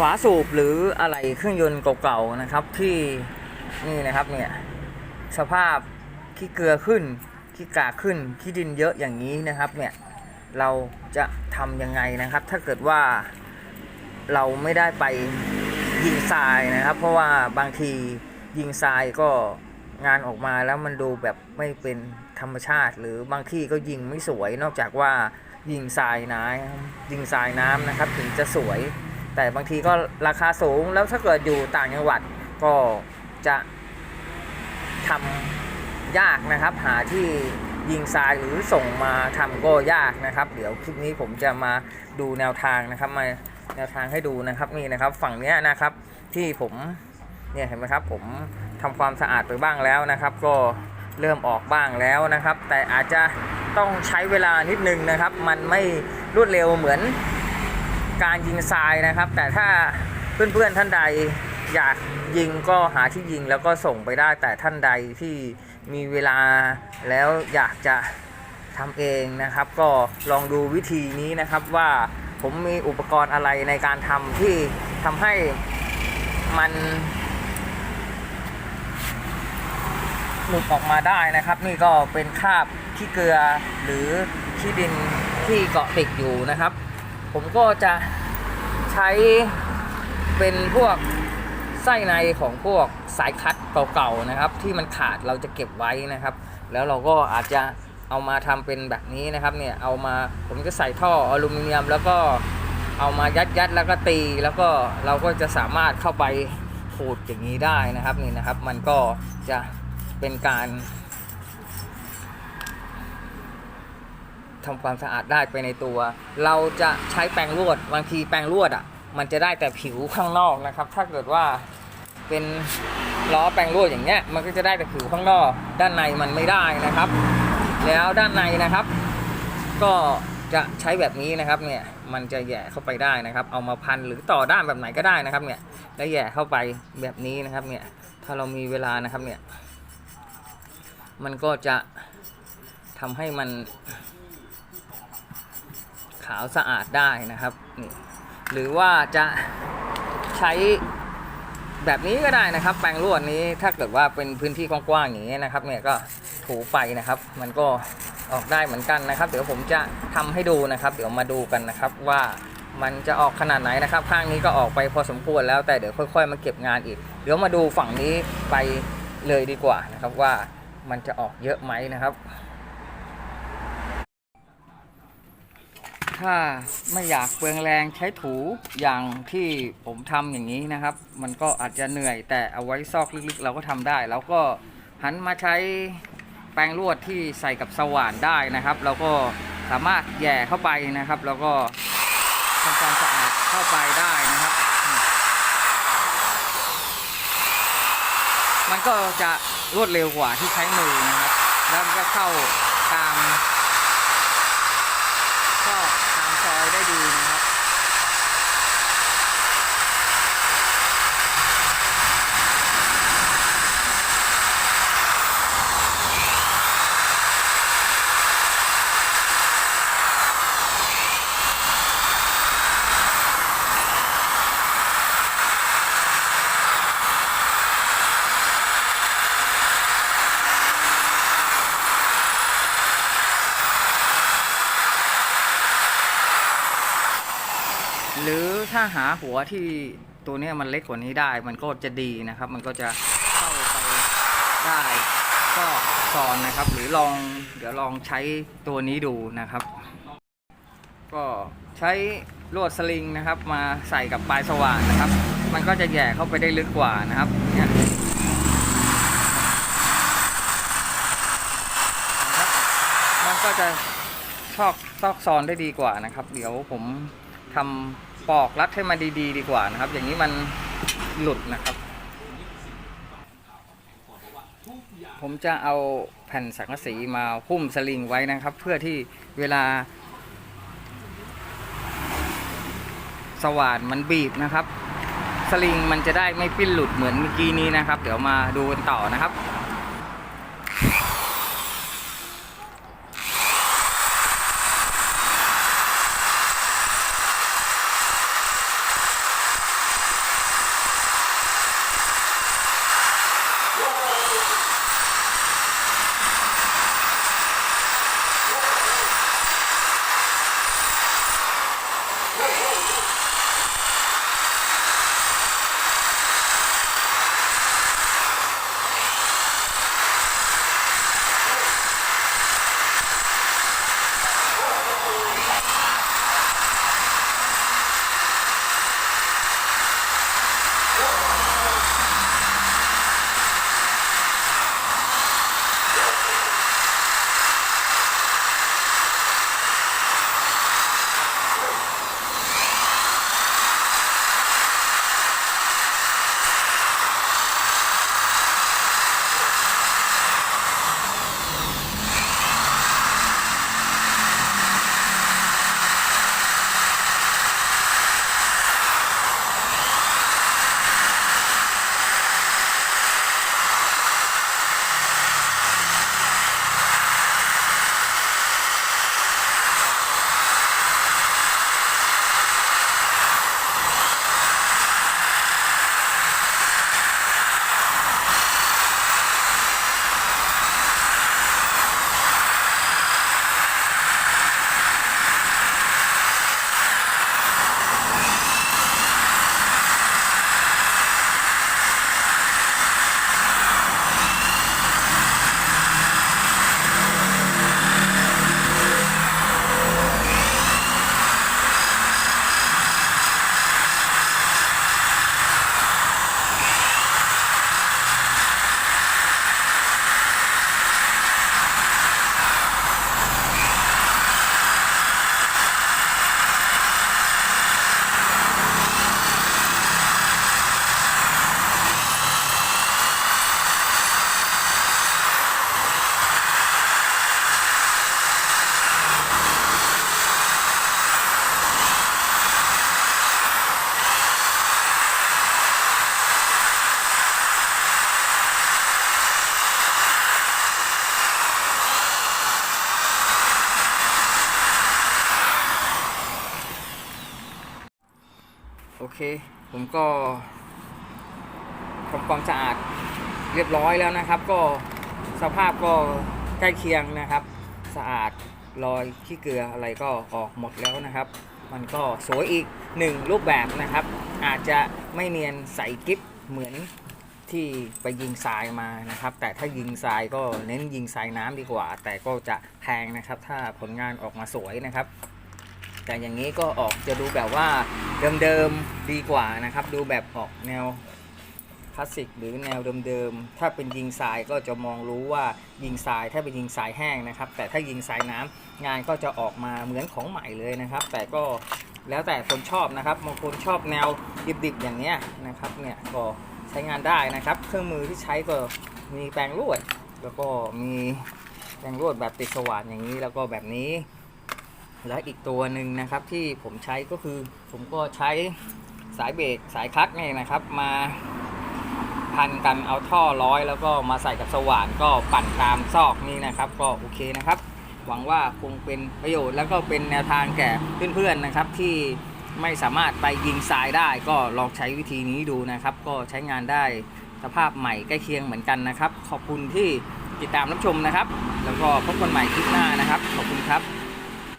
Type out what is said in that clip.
ฝาสูบหรืออะไรเครื่องยนต์เก่าๆนะครับที่นี่นะครับเนี่ยสภาพขี้เกลือขึ้นขี้กากขึ้นขี้ดินเยอะอย่างนี้นะครับเนี่ยเราจะทำยังไงนะครับ ถ้าเกิดว่าเราไม่ได้ไปยิงทรายนะครับ เพราะว่าบางทียิงทรายก็งานออกมาแล้วมันดูแบบไม่เป็นธรรมชาติ หรือบางที่ก็ยิงไม่สวย นอกจากว่ายิงทรายน้ำยิงทรายน้ำนะครับ ถึงจะสวย แต่บางทีก็ราคาสูงแล้วถ้าเกิดอยู่ต่างจังหวัดก็จะทำยากนะครับ หาที่ยิงทรายหรือส่งมาทำก็ยากนะครับ เดี๋ยวคลิปนี้ผมจะมาดูแนวทางนะครับมาแนวทางให้ดูนะครับนี่นะครับฝั่งเนี้ยนะครับที่ผมเนี่ยเห็นไหมครับผมทำความสะอาดไปบ้างแล้วนะครับ ก็เริ่มออกบ้างแล้วนะครับ แต่อาจจะต้องใช้เวลานิดนึงนะครับ มันไม่รวดเร็วเหมือน การยิงทรายนะครับ แต่ถ้าเพื่อนๆท่านใดอยากยิงก็หาที่ยิงแล้วก็ส่งไปได้แต่ท่านใดที่มีเวลาแล้วอยากจะทำเองนะครับ ก็ลองดูวิธีนี้นะครับว่าผมมีอุปกรณ์อะไรในการทำที่ทำให้มันหลุดออกมาได้นะครับ นี่ก็เป็นคราบขี้เกลือหรือขี้ดินที่เกาะติดอยู่นะครับ ผมก็จะใช้เป็นพวกไส้ในของพวกสายคัดเก่าๆนะครับ ที่มันขาดเราจะเก็บไว้นะครับ แล้วเราก็อาจจะเอามาทำเป็นแบบนี้นะครับเนี่ยเอามาผมจะใส่ท่ออลูมิเนียม แล้วก็เอามายัดยัดๆแล้วก็ตี แล้วก็เราก็จะสามารถเข้าไปขูดอย่างนี้ได้นะครับนี่นะครับ มันก็จะเป็นการ ทำความสะอาดได้ไปในตัว เราจะใช้แปรงลวดบางทีแปรงลวดอะ มันจะได้แต่ผิวข้างนอกนะครับ ถ้าเกิดว่าเป็นล้อแปรงลวดอย่างเงี้ย มันก็จะได้แต่ผิวข้างนอก ด้านในมันไม่ได้นะครับ แล้วด้านในนะครับ ก็จะใช้แบบนี้นะครับเนี่ยมันจะแย่เข้าไปได้นะครับ เอามาพันหรือต่อด้านแบบไหนก็ได้นะครับเนี่ยแล้วแย่เข้าไปแบบนี้นะครับเนี่ยถ้าเรามีเวลานะครับเนี่ยมันก็จะทำให้มันาวสะอาดได้นะครับนี่หรือว่าจะใช้แบบนี้ก็ได้นะครับ แปรงลวดนี้ถ้าเกิดว่าเป็นพื้นที่กว้างๆอย่างนี้นะครับ เนี่ยก็ถูไปนะครับ มันก็ออกได้เหมือนกันนะครับ เดี๋ยวผมจะทำให้ดูนะครับ เดี๋ยวมาดูกันนะครับว่ามันจะออกขนาดไหนนะครับ ข้างนี้ก็ออกไปพอสมควรแล้วแต่เดี๋ยวค่อย ๆ มาเก็บงานอีก เดี๋ยวมาดูฝั่งนี้ไปเลยดีกว่านะครับว่ามันจะออกเยอะไหมนะครับ ถ้าไม่อยากเปลืองแรงใช้ถูอย่างที่ผมทำอย่างนี้นะครับ มันก็อาจจะเหนื่อยแต่เอาไว้ซอกลึกๆ เราก็ทำได้ แล้วก็หันมาใช้แปรงลวดที่ใส่กับสว่านได้นะครับ เราก็สามารถแย่เข้าไปนะครับ แล้วก็ทำความสะอาดเข้าไปได้นะครับ มันก็จะรวดเร็วกว่าที่ใช้มือนะครับ แล้วก็เข้าตาม ก็ตามซอย ได้ดีนะ ถ้าหาหัวที่ตัวนี้มันเล็กกว่านี้ได้ มันก็จะดีนะครับ มันก็จะเข้าไปได้ก็ซอนนะครับ หรือลองเดี๋ยวลองใช้ตัวนี้ดูนะครับ ก็ใช้ลวดสลิงนะครับ มาใส่กับปลายสว่านนะครับ มันก็จะแย่เข้าไปได้ลึกกว่านะครับเนี่ยมันก็จะชอกซอกซอนได้ดีกว่านะครับ เดี๋ยวผม ทำปอกรัดให้มันดีๆ ดีกว่านะครับ อย่างนี้มันหลุดนะครับ ผมจะเอาแผ่นสังกะสีมาหุ้มสลิงไว้นะครับ เพื่อที่เวลา สว่านมันบีบนะครับ สลิงมันจะได้ไม่ปิ้นหลุดเหมือนเมื่อกี้นี้นะครับ เดี๋ยวมาดูกันต่อนะครับ เคผมก็ทำความสะอาดเรียบร้อยแล้วนะครับ ก็สภาพก็ใกล้เคียงนะครับ สะอาดรอยขี้เกลืออะไรก็ออกหมดแล้วนะครับ มันก็สวยอีกหนึ่งรูปแบบนะครับ อาจจะไม่เนียนใสกิ๊บเหมือนที่ไปยิงทรายมานะครับ แต่ถ้ายิงทรายก็เน้นยิงทรายน้ำดีกว่า แต่ก็จะแพงนะครับ ถ้าผลงานออกมาสวยนะครับ แต่อย่างนี้ก็ออกจะดูแบบว่าเดิมๆดีกว่านะครับ ดูแบบออกแนวคลาสสิกหรือแนวเดิมๆ ถ้าเป็นยิงทรายก็จะมองรู้ว่ายิงทรายถ้าเป็นยิงทรายแห้งนะครับ แต่ถ้ายิงทรายน้ำงานก็จะออกมาเหมือนของใหม่เลยนะครับ แต่ก็แล้วแต่คนชอบนะครับบางคนชอบแนวดิบๆอย่างเนี้ยนะครับเนี่ยก็ใช้งานได้นะครับ เครื่องมือที่ใช้ก็มีแปรงลวด แล้วก็มีแปรงลวดแบบติดสว่านอย่างนี้แล้วก็แบบนี้ และอีกตัวหนึ่งนะครับที่ผมใช้ก็คือผมก็ใช้สายเบรกสายคลัตช์นี่นะครับมาพันกันเอาท่อร้อยแล้วก็มาใส่กับสว่านก็ปั่นตามซอกนี่นะครับ ก็โอเคนะครับ หวังว่าคงเป็นประโยชน์แล้วก็เป็นแนวทางแก่เพื่อนๆนะครับ ที่ไม่สามารถไปยิงทรายได้ ก็ลองใช้วิธีนี้ดูนะครับ ก็ใช้งานได้สภาพใหม่ใกล้เคียงเหมือนกันนะครับ ขอบคุณที่ติดตามรับชมนะครับ แล้วก็พบกันใหม่คลิปหน้านะครับ ขอบคุณครับ